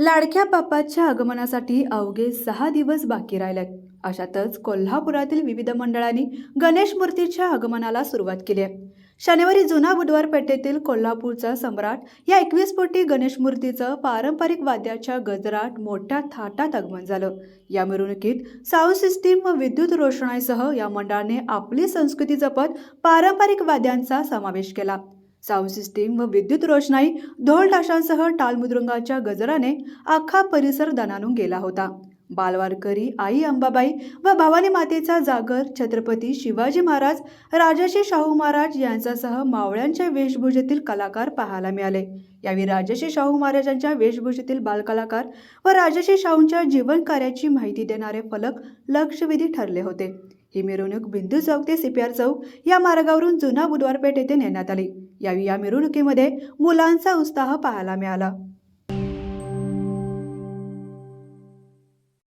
लाडक्या बाप्पाच्या आगमनासाठी अवघे सहा दिवस बाकी राहिले. अशातच कोल्हापुरातील विविध मंडळांनी गणेश मूर्तीच्या आगमनाला सुरुवात केली आहे. शनिवारी जुना बुधवार पेठेतील कोल्हापूरचा सम्राट या एकवीस कोटी गणेश मूर्तीचं पारंपरिक वाद्याच्या गजरात मोठ्या थाटात आगमन झालं. या मिरवणुकीत साऊंड सिस्टीम व विद्युत रोषणाईसह या मंडळाने आपली संस्कृती जपत पारंपरिक वाद्यांचा समावेश केला. साऊंड सिस्टीम व विद्युत रोषणाई ढोल ताशांसह टालमृदुंगाच्या गजराने अख्खा परिसर दणानून गेला होता. बालवारकरी आई अंबाबाई व भवानी मातेचा जागर छत्रपती शिवाजी महाराज राजाशी शाहू महाराज यांच्यासह मावळ्यांच्या वेशभूषेतील कलाकार पाहायला मिळाले. यावेळी राजर्षी शाहू महाराजांच्या वेशभूषेतील बालकलाकार व राजर्षी शाहूंच्या जीवन कार्याची माहिती देणारे फलक लक्षवेधी ठरले होते. ही मिरवणूक बिंदू चौक ते सीपीआर चौक या मार्गावरून जुना बुधवार पेठ येथे नेण्यात आली. यावेळी या मिरवणुकीमध्ये मुलांचा उत्साह पाहायला मिळाला.